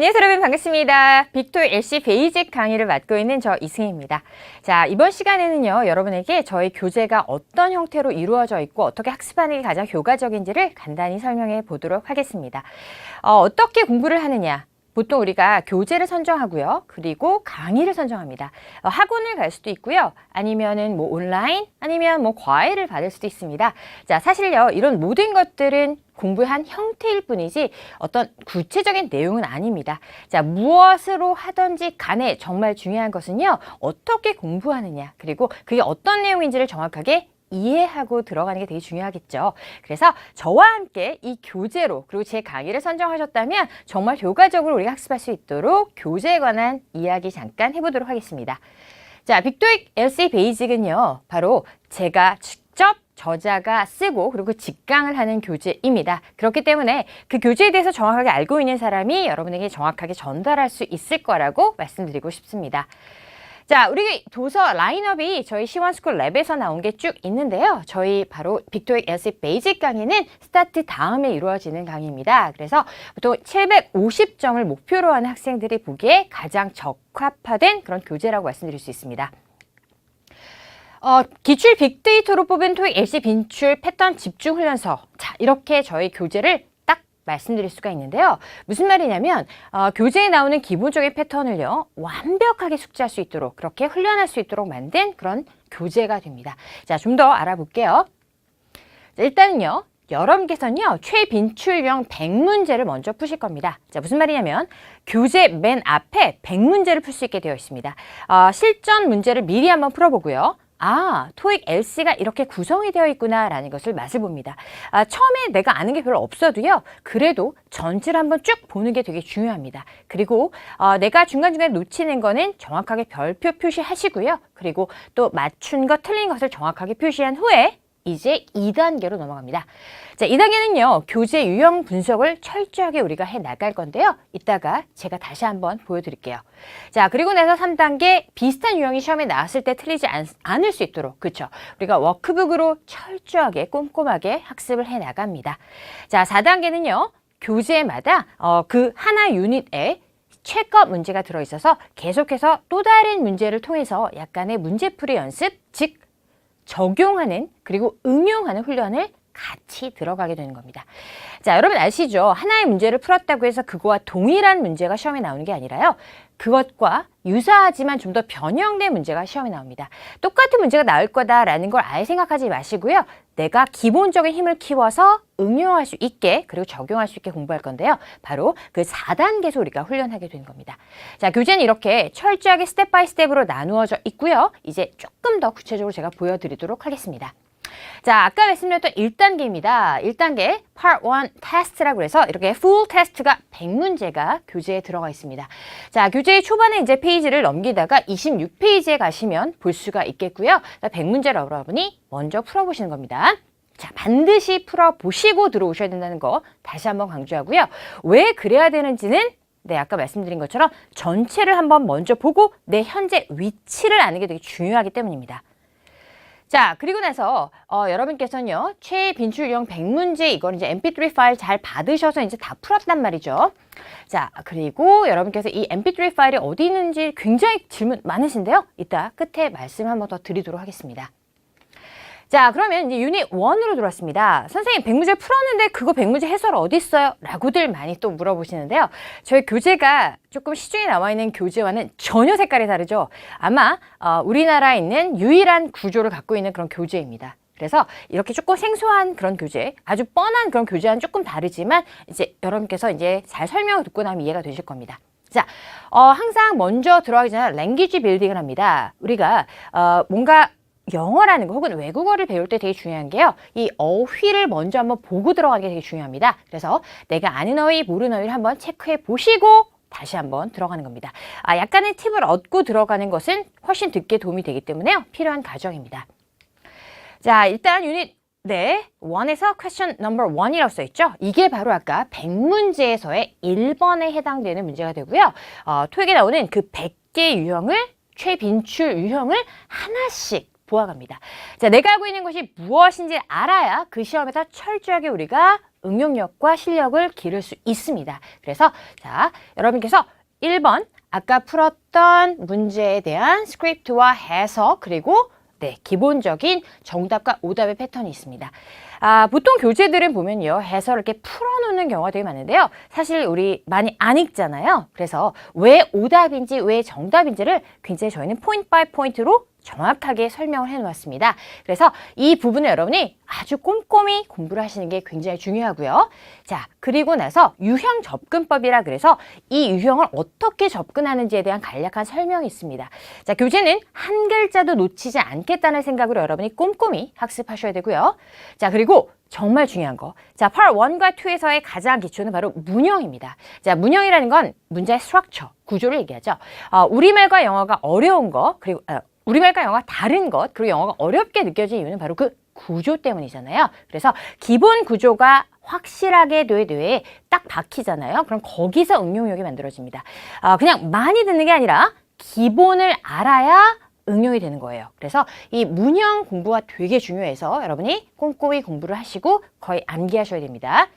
안녕하세요 여러분 반갑습니다. 빅토 LC 베이직 강의를 맡고 있는 저 이승희입니다. 자 이번 시간에는요 여러분에게 저희 교재가 어떤 형태로 이루어져 있고 어떻게 학습하는 게 가장 효과적인지를 간단히 설명해 보도록 하겠습니다. 어, 어떻게 공부를 하느냐 보통 우리가 교재를 선정하고요. 그리고 강의를 선정합니다. 어, 학원을 갈 수도 있고요. 아니면은 뭐 온라인 아니면 뭐 과외를 받을 수도 있습니다. 자, 사실요. 이런 모든 것들은 공부의 한 형태일 뿐이지 어떤 구체적인 내용은 아닙니다. 자, 무엇으로 하든지 간에 정말 중요한 것은요. 어떻게 공부하느냐. 그리고 그게 어떤 내용인지를 정확하게 이해하고 들어가는 게 되게 중요하겠죠. 그래서 저와 함께 이 교재로 그리고 제 강의를 선정하셨다면 정말 효과적으로 우리가 학습할 수 있도록 교재에 관한 이야기 잠깐 해보도록 하겠습니다. 자, 빅토익 LC 베이직은요, 바로 제가 직접 저자가 쓰고 그리고 직강을 하는 교재입니다. 그렇기 때문에 그 교재에 대해서 정확하게 알고 있는 사람이 여러분에게 정확하게 전달할 수 있을 거라고 말씀드리고 싶습니다. 자, 우리 도서 라인업이 저희 시원스쿨 랩에서 나온 게 쭉 있는데요. 저희 바로 빅토익 LC 베이직 강의는 스타트 다음에 이루어지는 강의입니다. 그래서 보통 750점을 목표로 하는 학생들이 보기에 가장 적합화된 그런 교재라고 말씀드릴 수 있습니다. 어, 기출 빅데이터로 뽑은 토익 LC 빈출 패턴 집중 훈련서. 자, 이렇게 저희 교재를 딱 말씀드릴 수가 있는데요. 무슨 말이냐면 어, 교재에 나오는 기본적인 패턴을요. 완벽하게 숙지할 수 있도록 그렇게 훈련할 수 있도록 만든 그런 교재가 됩니다. 자, 좀 더 알아볼게요. 자, 일단은요. 여러분께서는요, 최빈출형 100문제를 먼저 푸실 겁니다. 자, 무슨 말이냐면, 교재 맨 앞에 100문제를 풀 수 있게 되어 있습니다. 어, 실전 문제를 미리 한번 풀어보고요. 아, 토익 LC가 이렇게 구성이 되어 있구나라는 것을 맛을 봅니다. 아, 처음에 내가 아는 게 별로 없어도요. 그래도 전체를 한번 쭉 보는 게 되게 중요합니다. 그리고 어, 내가 중간중간에 놓치는 거는 정확하게 별표 표시하시고요. 그리고 또 맞춘 것 틀린 것을 정확하게 표시한 후에 이제 2단계로 넘어갑니다. 자, 2단계는요, 교재 유형 분석을 철저하게 우리가 해 나갈 건데요. 이따가 제가 다시 한번 보여드릴게요. 자, 그리고 나서 3단계 비슷한 유형이 시험에 나왔을 때 틀리지 않, 않을 수 있도록, 그쵸? 우리가 워크북으로 철저하게 꼼꼼하게 학습을 해 나갑니다. 자, 4단계는요, 교재마다 어, 그 하나 유닛에 최껏 문제가 들어있어서 계속해서 또 다른 문제를 통해서 약간의 문제풀이 연습, 즉 적용하는 그리고 응용하는 훈련을 같이 들어가게 되는 겁니다. 자, 여러분 아시죠? 하나의 문제를 풀었다고 해서 그거와 동일한 문제가 시험에 나오는 게 아니라요. 그것과 유사하지만 좀 더 변형된 문제가 시험에 나옵니다. 똑같은 문제가 나올 거다라는 걸 아예 생각하지 마시고요. 내가 기본적인 힘을 키워서 응용할 수 있게 그리고 적용할 수 있게 공부할 건데요. 바로 그 4단계에서 우리가 훈련하게 되는 겁니다. 자, 교재는 이렇게 철저하게 스텝 바이 스텝으로 나누어져 있고요. 이제 조금 더 구체적으로 제가 보여드리도록 하겠습니다. 자, 아까 말씀드렸던 1단계입니다. 1단계 Part 1 테스트라고 해서 이렇게 full 테스트가 100문제가 교재에 들어가 있습니다. 자, 교재의 초반에 이제 페이지를 넘기다가 26페이지에 가시면 볼 수가 있겠고요. 100문제를 여러분이 먼저 풀어보시는 겁니다. 자, 반드시 풀어보시고 들어오셔야 된다는 거 다시 한번 강조하고요. 왜 그래야 되는지는 네, 아까 말씀드린 것처럼 전체를 한번 먼저 보고 내 현재 위치를 아는 게 되게 중요하기 때문입니다. 자, 그리고 나서 어, 여러분께서는요. 최빈출형 100문제 이걸 이제 mp3 파일 잘 받으셔서 이제 다 풀었단 말이죠. 자, 그리고 여러분께서 이 mp3 파일이 어디 있는지 굉장히 질문 많으신데요. 이따 끝에 말씀 한번 더 드리도록 하겠습니다. 자, 그러면 이제 유닛 1으로 들어왔습니다. 선생님, 100문제 풀었는데 그거 100문제 해설 어디 있어요? 라고들 많이 또 물어보시는데요. 저희 교재가 조금 시중에 나와 있는 교재와는 전혀 색깔이 다르죠. 아마 어, 우리나라에 있는 유일한 구조를 갖고 있는 그런 교재입니다. 그래서 이렇게 조금 생소한 그런 교재, 아주 뻔한 그런 교재와는 조금 다르지만 이제 여러분께서 이제 잘 설명을 듣고 나면 이해가 되실 겁니다. 자, 어, 항상 먼저 들어가기 전에 랭귀지 빌딩을 합니다. 우리가 어, 뭔가 영어라는 거 혹은 외국어를 배울 때 되게 중요한 게요. 이 어휘를 먼저 한번 보고 들어가는 게 되게 중요합니다. 그래서 내가 아는 어휘, 모르는 어휘를 한번 체크해 보시고 다시 한번 들어가는 겁니다. 아, 약간의 팁을 얻고 들어가는 것은 훨씬 듣게 도움이 되기 때문에요. 필요한 과정입니다. 자, 일단 유닛 네, 1에서 question number 1이라고 써있죠? 이게 바로 아까 100문제에서의 1번에 해당되는 문제가 되고요. 어, 토익에 나오는 그 100개 유형을, 최빈출 유형을 하나씩 보아갑니다. 자, 내가 알고 있는 것이 무엇인지 알아야 그 시험에서 철저하게 우리가 응용력과 실력을 기를 수 있습니다. 그래서 자, 여러분께서 1번 아까 풀었던 문제에 대한 스크립트와 해석 그리고 네, 기본적인 정답과 오답의 패턴이 있습니다. 아, 보통 교재들은 보면요, 해설을 이렇게 풀어놓는 경우가 되게 많은데요. 사실 우리 많이 안 읽잖아요. 그래서 왜 오답인지, 왜 정답인지를 굉장히 저희는 포인트 바이 포인트로 정확하게 설명을 해 놓았습니다. 그래서 이 부분을 여러분이 아주 꼼꼼히 공부를 하시는 게 굉장히 중요하고요. 자, 그리고 나서 유형 접근법이라 그래서 이 유형을 어떻게 접근하는지에 대한 간략한 설명이 있습니다. 자, 교재는 한 글자도 놓치지 않겠다는 생각으로 여러분이 꼼꼼히 학습하셔야 되고요. 자, 그리고 정말 중요한 거. 자, part 1과 2에서의 가장 기초는 바로 문형입니다. 자, 문형이라는 건 문자의 structure, 구조를 얘기하죠. 어, 우리말과 영어가 어려운 거, 그리고 어, 우리말과 영어가 다른 것, 그리고 영어가 어렵게 느껴진 이유는 바로 그 구조 때문이잖아요. 그래서 기본 구조가 확실하게 뇌에 뇌에 딱 박히잖아요. 그럼 거기서 응용력이 만들어집니다. 아, 그냥 많이 듣는 게 아니라 기본을 알아야 응용이 되는 거예요. 그래서 이 문형 공부가 되게 중요해서 여러분이 꼼꼼히 공부를 하시고 거의 암기하셔야 됩니다.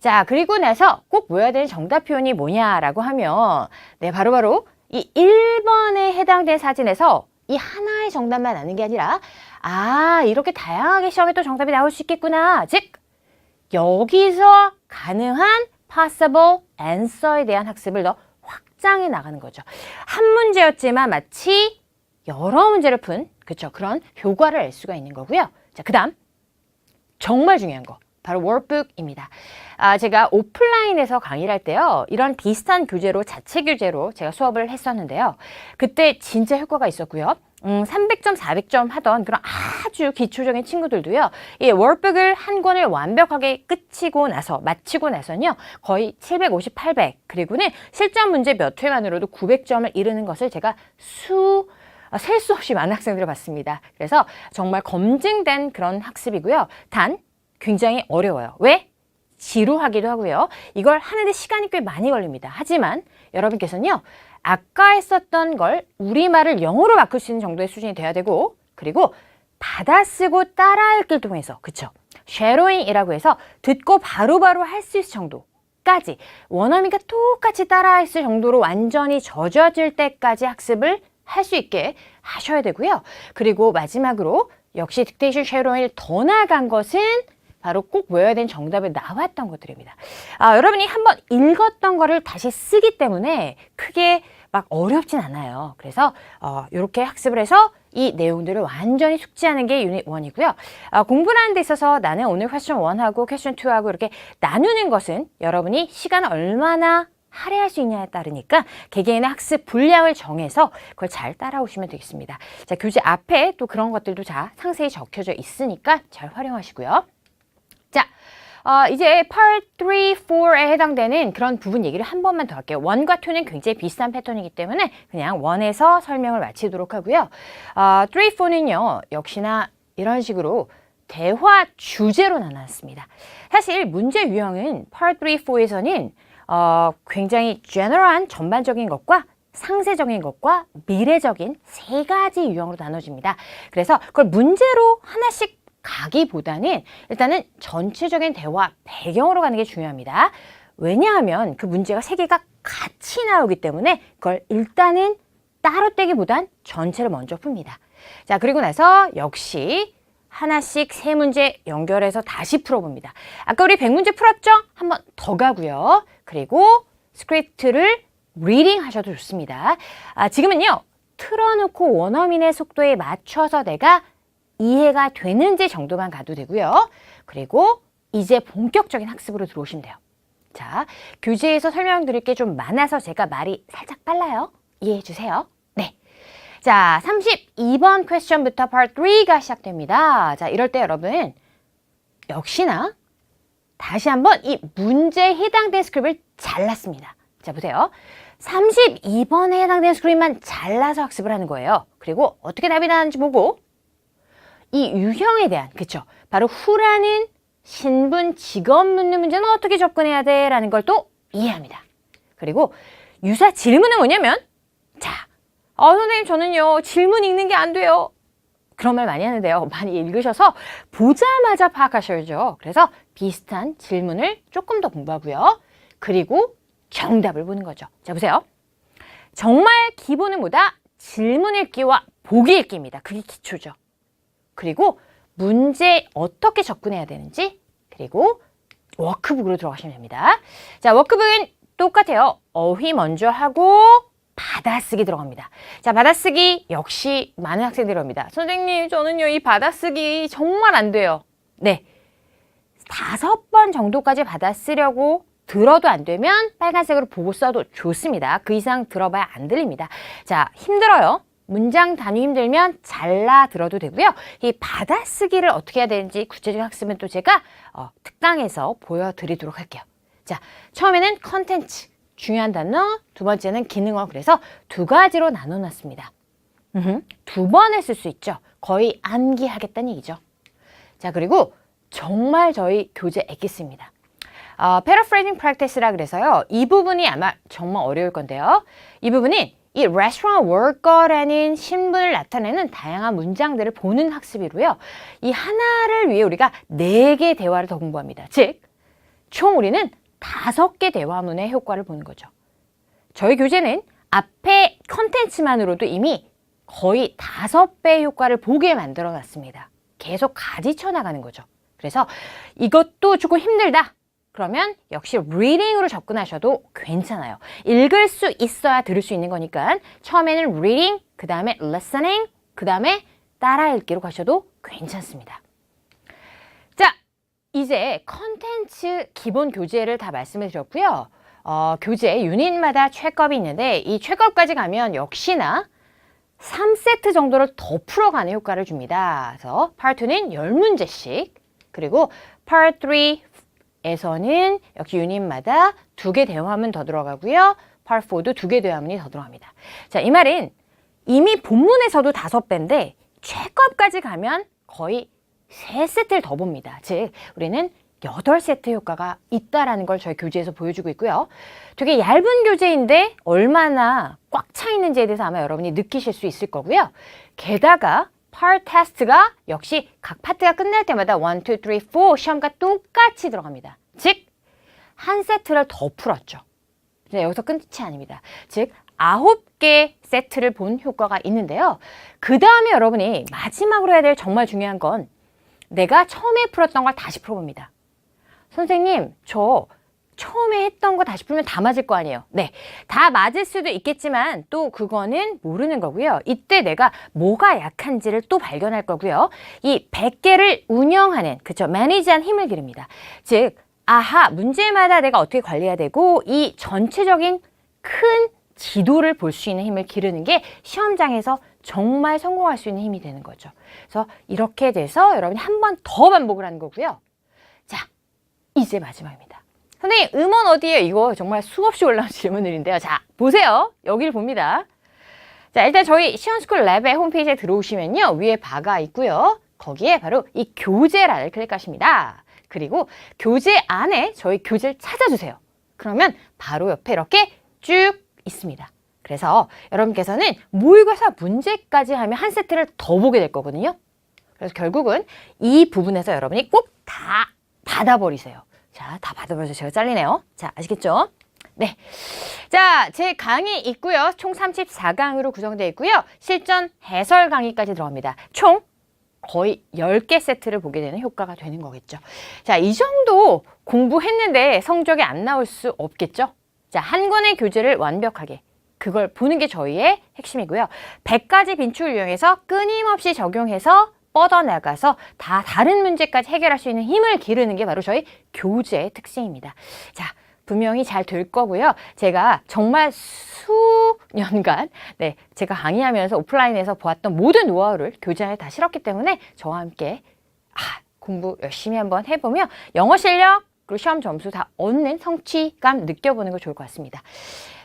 자, 그리고 나서 꼭 외워야 되는 정답 표현이 뭐냐라고 하면 네, 바로바로 이 1번에 해당된 사진에서 이 하나의 정답만 아는 게 아니라 아, 이렇게 다양하게 시험에 또 정답이 나올 수 있겠구나. 즉, 여기서 가능한 possible answer에 대한 학습을 더 확장해 나가는 거죠. 한 문제였지만 마치 여러 문제를 푼 그쵸 그런 효과를 낼 수가 있는 거고요. 자, 그 다음 정말 중요한 거 바로 월북입니다. 아, 제가 오프라인에서 강의를 할 때요. 이런 비슷한 교재로 자체 교재로 제가 수업을 했었는데요. 그때 진짜 효과가 있었고요. 음, 300점, 400점 하던 그런 아주 기초적인 친구들도요. 이 월북을 한 권을 완벽하게 끝이고 나서 마치고 나서는요. 거의 750, 800 그리고는 실전 문제 몇 회만으로도 900점을 이루는 것을 제가 수 아, 셀수 없이 많은 학생들을 봤습니다. 그래서 정말 검증된 그런 학습이고요. 단 굉장히 어려워요. 왜? 지루하기도 하고요. 이걸 하는데 시간이 꽤 많이 걸립니다. 하지만 여러분께서는요. 아까 했었던 걸 우리말을 영어로 바꿀 수 있는 정도의 수준이 돼야 되고 그리고 받아쓰고 따라 읽기를 통해서 그쵸? 쉐로잉이라고 해서 듣고 바로바로 할 수 있을 정도까지 원어민과 똑같이 따라 했을 정도로 완전히 젖어질 때까지 학습을 할 수 있게 하셔야 되고요. 그리고 마지막으로 역시 딕테이션 쉐로잉을 더 나아간 것은 바로 꼭 외워야 되는 정답에 나왔던 것들입니다. 아, 여러분이 한번 읽었던 거를 다시 쓰기 때문에 크게 막 어렵진 않아요. 그래서 어, 이렇게 학습을 해서 이 내용들을 완전히 숙지하는 게 유닛 1이고요. 아, 공부를 하는 데 있어서 나는 오늘 퀘스천 1하고 퀘스천 2하고 이렇게 나누는 것은 여러분이 시간을 얼마나 할애할 수 있냐에 따르니까 개개인의 학습 분량을 정해서 그걸 잘 따라오시면 되겠습니다. 자, 교재 앞에 또 그런 것들도 자, 상세히 적혀져 있으니까 잘 활용하시고요. 자, 어, 이제 Part 3, 4에 해당되는 그런 부분 얘기를 한 번만 더 할게요. 1과 2는 굉장히 비슷한 패턴이기 때문에 그냥 1에서 설명을 마치도록 하고요. 어, 3, 4는요, 역시나 이런 식으로 대화 주제로 나눴습니다. 사실 문제 유형은 Part 3, 4에서는 어, 굉장히 general한 전반적인 것과 상세적인 것과 미래적인 세 가지 유형으로 나눠집니다. 그래서 그걸 문제로 하나씩 가기보다는 일단은 전체적인 대화 배경으로 가는 게 중요합니다. 왜냐하면 그 문제가 세 개가 같이 나오기 때문에 그걸 일단은 따로 떼기보단 전체를 먼저 풉니다. 자, 그리고 나서 역시 하나씩 세 문제 연결해서 다시 풀어봅니다. 아까 우리 100문제 풀었죠? 한번 더 가고요. 그리고 스크립트를 리딩 하셔도 좋습니다. 아, 지금은요. 틀어놓고 원어민의 속도에 맞춰서 내가 이해가 되는지 정도만 가도 되고요. 그리고 이제 본격적인 학습으로 들어오시면 돼요. 자, 교재에서 설명드릴 게 좀 많아서 제가 말이 살짝 빨라요. 이해해 주세요. 네. 자, 32번 퀘스천부터 part 3가 시작됩니다. 자, 이럴 때 여러분 역시나 다시 한번 이 문제에 해당된 스크립을 잘랐습니다. 자, 보세요. 32번에 해당되는 스크립만 잘라서 학습을 하는 거예요. 그리고 어떻게 답이 나왔는지 보고 이 유형에 대한 그쵸 바로 후라는 신분 직업 묻는 문제는 어떻게 접근해야 돼 라는 걸 또 이해합니다. 그리고 유사 질문은 뭐냐면 자, 어, 선생님 저는요 질문 읽는 게 안 돼요. 그런 말 많이 하는데요. 많이 읽으셔서 보자마자 파악하셔야죠. 그래서 비슷한 질문을 조금 더 공부하고요. 그리고 정답을 보는 거죠. 자, 보세요. 정말 기본은 뭐다? 질문 읽기와 보기 읽기입니다. 그게 기초죠. 그리고 문제 어떻게 접근해야 되는지 그리고 워크북으로 들어가시면 됩니다. 자, 워크북은 똑같아요. 어휘 먼저 하고 받아쓰기 들어갑니다. 자, 받아쓰기 역시 많은 학생들이 옵니다. 선생님, 저는요, 이 받아쓰기 정말 안 돼요. 네. 다섯 번 정도까지 받아쓰려고 들어도 안 되면 빨간색으로 보고 써도 좋습니다. 그 이상 들어봐야 안 들립니다. 자, 힘들어요. 문장 단위 힘들면 잘라 들어도 되고요. 이 받아쓰기를 어떻게 해야 되는지 구체적 학습은 또 제가 어, 특강에서 보여드리도록 할게요. 자, 처음에는 컨텐츠, 중요한 단어, 두 번째는 기능어 그래서 두 가지로 나눠놨습니다. 두번 했을 수 있죠. 거의 암기하겠다는 얘기죠. 자, 그리고 정말 저희 교재 엑기스입니다. 어, paraphrasing practice라 그래서요. 이 부분이 아마 정말 어려울 건데요. 이 부분이 이 restaurant worker라는 신분을 나타내는 다양한 문장들을 보는 학습이고요. 이 하나를 위해 우리가 네 개 대화를 더 공부합니다. 즉, 총 우리는 다섯 개 대화문의 효과를 보는 거죠. 저희 교재는 앞에 컨텐츠만으로도 이미 거의 다섯 배 효과를 보게 만들어 놨습니다. 계속 가지쳐 나가는 거죠. 그래서 이것도 조금 힘들다. 그러면 역시 리딩으로 접근하셔도 괜찮아요. 읽을 수 있어야 들을 수 있는 거니까 처음에는 reading, 그 다음에 listening, 그 다음에 따라 읽기로 가셔도 괜찮습니다. 자, 이제 컨텐츠 기본 교재를 다 말씀을 드렸고요. 어, 교재 유닛마다 최급이 있는데 이 최급까지 가면 역시나 3세트 정도를 더 풀어가는 효과를 줍니다. 그래서 Part 2는 10문제씩 그리고 Part 3 에서는 역시 유닛마다 두 개 대화문 더 들어가고요. Part 4도 두 개 대화문이 더 들어갑니다. 자, 이 말은 이미 본문에서도 다섯 배인데 최급까지 가면 거의 세 세트를 더 봅니다. 즉, 우리는 여덟 세트 효과가 있다라는 걸 저희 교재에서 보여주고 있고요. 되게 얇은 교재인데 얼마나 꽉 차 있는지에 대해서 아마 여러분이 느끼실 수 있을 거고요. 게다가 part 테스트가 역시 각 파트가 끝날 때마다 1, 2, 3, 4 시험과 똑같이 들어갑니다. 즉, 한 세트를 더 풀었죠. 네, 여기서 끝이 아닙니다. 즉, 아홉 개 세트를 본 효과가 있는데요. 그 다음에 여러분이 마지막으로 해야 될 정말 중요한 건 내가 처음에 풀었던 걸 다시 풀어봅니다. 선생님, 저 처음에 했던 거 다시 풀면 다 맞을 거 아니에요. 네. 다 맞을 수도 있겠지만 또 그거는 모르는 거고요. 이때 내가 뭐가 약한지를 또 발견할 거고요. 이 100개를 운영하는, 그쵸. 매니지한 힘을 기릅니다. 즉, 아하, 문제마다 내가 어떻게 관리해야 되고 이 전체적인 큰 지도를 볼 수 있는 힘을 기르는 게 시험장에서 정말 성공할 수 있는 힘이 되는 거죠. 그래서 이렇게 돼서 여러분이 한 번 더 반복을 하는 거고요. 자, 이제 마지막입니다. 선생님, 음원 어디에요? 이거 정말 수없이 올라온 질문들인데요. 자, 보세요. 여기를 봅니다. 자, 일단 저희 시원스쿨 랩의 홈페이지에 들어오시면요. 위에 바가 있고요. 거기에 바로 이 교재란을 클릭하십니다. 그리고 교재 안에 저희 교재를 찾아주세요. 그러면 바로 옆에 이렇게 쭉 있습니다. 그래서 여러분께서는 모의고사 문제까지 하면 한 세트를 더 보게 될 거거든요. 그래서 결국은 이 부분에서 여러분이 꼭 다 받아버리세요. 자, 다 받아버려서 제가 잘리네요. 자, 아시겠죠? 네. 자, 제 강의 있고요. 총 34강으로 구성되어 있고요. 실전 해설 강의까지 들어갑니다. 총 거의 10개 세트를 보게 되는 효과가 되는 거겠죠. 자, 이 정도 공부했는데 성적이 안 나올 수 없겠죠? 자, 한 권의 교재를 완벽하게 그걸 보는 게 저희의 핵심이고요. 100가지 빈출을 이용해서 끊임없이 적용해서 뻗어나가서 다 다른 문제까지 해결할 수 있는 힘을 기르는 게 바로 저희 교재의 특징입니다. 자, 분명히 잘 될 거고요. 제가 정말 수년간, 네, 제가 강의하면서 오프라인에서 보았던 모든 노하우를 교재 안에 다 실었기 때문에 저와 함께 아, 공부 열심히 한번 해보며 영어 실력, 그리고 시험 점수 다 얻는 성취감 느껴보는 거 좋을 것 같습니다.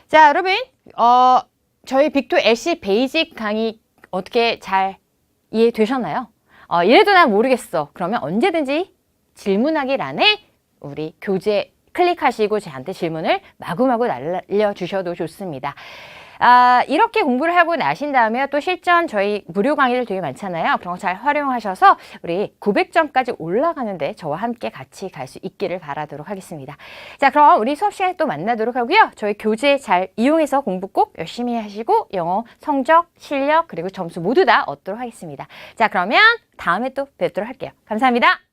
자, 여러분, 어, 저희 빅토 LC 베이직 강의 어떻게 잘 이해되셨나요? 어, 이래도 난 모르겠어. 그러면 언제든지 질문하기란에 우리 교재 클릭하시고 저한테 질문을 마구마구 날려주셔도 좋습니다. 아, 이렇게 공부를 하고 나신 다음에 또 실전 저희 무료 강의들 되게 많잖아요. 그런 거 잘 활용하셔서 우리 900점까지 올라가는데 저와 함께 같이 갈 수 있기를 바라도록 하겠습니다. 자, 그럼 우리 수업 시간에 또 만나도록 하고요. 저희 교재 잘 이용해서 공부 꼭 열심히 하시고 영어 성적, 실력 그리고 점수 모두 다 얻도록 하겠습니다. 자, 그러면 다음에 또 뵙도록 할게요. 감사합니다.